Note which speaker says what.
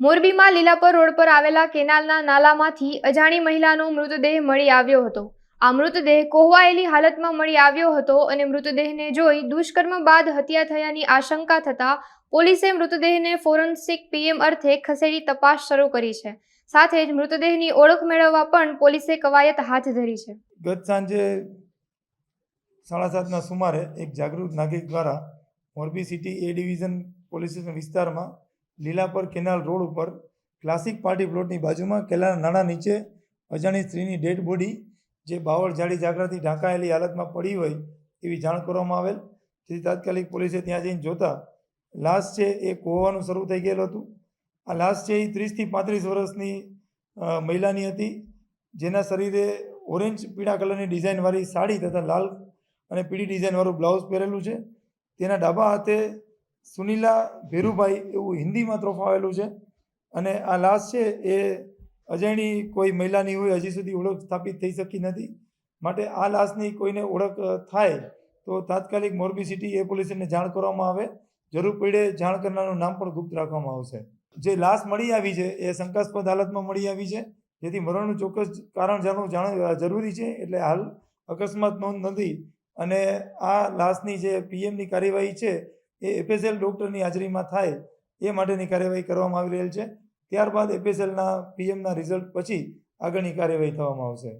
Speaker 1: મોરબીમાં લીલાપર રોડ પર આવેલા કેનાલના નાલામાંથી અજાણી મહિલાનો મૃતદેહ મળી આવ્યો હતો. આ મૃતદેહ કોહવાયેલી હાલતમાં મળી આવ્યો હતો અને મૃતદેહને જોઈ દુષ્કર્મ બાદ હત્યા થયાની આશંકા થતા પોલીસે મૃતદેહને ફોરેન્સિક પીએમ અર્થે ખસેડી તપાસ શરૂ કરી છે. સાથે જ મૃતદેહની ઓળખ મેળવવા પણ પોલીસે કવાયત હાથ ધરી છે.
Speaker 2: ગત સાંજે સાડા સાતના સુમારે એક જાગૃત નાગરિક દ્વારા Morbi city A division police વિસ્તારમાં લીલાપર કેનાલ રોડ ઉપર ક્લાસિક પાર્ટી પ્લોટની બાજુમાં કેલાના નાણાં નીચે અજાણી સ્ત્રીની ડેડ બોડી, જે બાવળ જાડી જાગરાથી ઢાંકાયેલી હાલતમાં પડી હોય એવી જાણ કરવામાં આવેલ. જેથી તાત્કાલિક પોલીસે ત્યાં જઈને જોતા લાશ છે એ કોવાનું શરૂ થઈ ગયેલું હતું. આ લાશ છે એ ત્રીસથી પાંત્રીસ વર્ષની મહિલાની હતી. જેના શરીરે ઓરેન્જ પીળા કલરની ડિઝાઇનવાળી સાડી તથા લાલ અને પીળી ડિઝાઇનવાળું બ્લાઉઝ પહેરેલું છે. તેના ડાબા હાથે સુનીલા ભેરુભાઈ એવું હિન્દીમાં ત્રોફાવેલું છે. અને આ લાશ છે એ અજાણી કોઈ મહિલાની હોય, હજી સુધી ઓળખ સ્થાપિત થઈ શકી નથી. માટે આ લાશની કોઈને ઓળખ થાય તો તાત્કાલિક મોરબી સિટી એ પોલીસને જાણ કરવામાં આવે. જરૂર પડે જાણ કરનારનું નામ પણ ગુપ્ત રાખવામાં આવશે. જે લાશ મળી આવી છે એ શંકાસ્પદ હાલતમાં મળી આવી છે. જેથી મરણનું ચોક્કસ કારણ જાણવું જાણ જરૂરી છે એટલે હાલ અકસ્માત નોંધ નથી. અને આ લાશની જે પીએમની કાર્યવાહી છે એ એપીએસએલ ડૉક્ટરની હાજરીમાં થાય એ માટેની કાર્યવાહી કરવામાં આવી રહેલ છે. ત્યારબાદ એપીએસએલના પીએમના રિઝલ્ટ પછી આગળની કાર્યવાહી થવામાં આવશે.